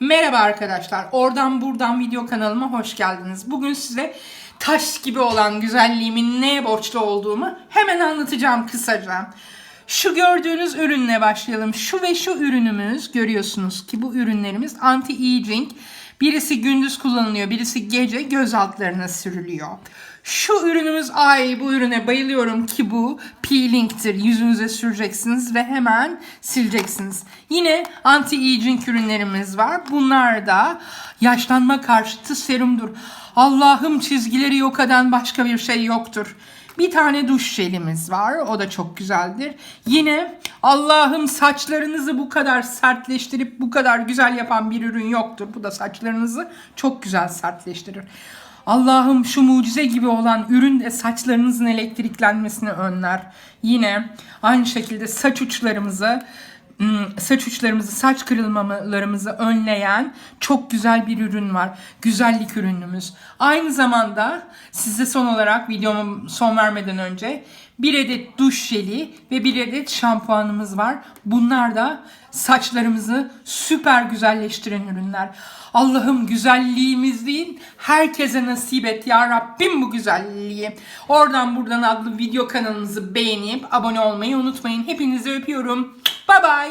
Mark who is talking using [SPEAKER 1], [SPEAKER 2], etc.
[SPEAKER 1] Merhaba arkadaşlar. Oradan buradan video kanalıma hoş geldiniz. Bugün size taş gibi olan güzelliğimin neye borçlu olduğumu hemen anlatacağım kısaca. Şu gördüğünüz ürünle başlayalım. Şu ve şu ürünümüz görüyorsunuz ki bu ürünlerimiz anti-aging. Birisi gündüz kullanılıyor, birisi gece göz altlarına sürülüyor. Şu ürünümüz ay bu ürüne bayılıyorum ki bu peeling'tir. Yüzünüze süreceksiniz ve hemen sileceksiniz. Yine anti-aging ürünlerimiz var. Bunlar da yaşlanma karşıtı serumdur. Allah'ım çizgileri yok eden başka bir şey yoktur. Bir tane duş jelimiz var. O da çok güzeldir. Yine Allah'ım saçlarınızı bu kadar sertleştirip bu kadar güzel yapan bir ürün yoktur. Bu da saçlarınızı çok güzel sertleştirir. Allah'ım şu mucize gibi olan ürün de saçlarınızın elektriklenmesini önler. Yine aynı şekilde saç uçlarımızı ım, saç uçlarımızı, saç kırılmalarımızı önleyen çok güzel bir ürün var. Güzellik ürünümüz. Aynı zamanda size son olarak videomu son vermeden önce bir adet duş jeli ve bir adet şampuanımız var. Bunlar da saçlarımızı süper güzelleştiren ürünler. Allah'ım güzelliğimiz değil, herkese nasip et ya Rabbim bu güzelliği. Oradan buradan adlı video kanalımızı beğenip abone olmayı unutmayın. Hepinizi öpüyorum. Bye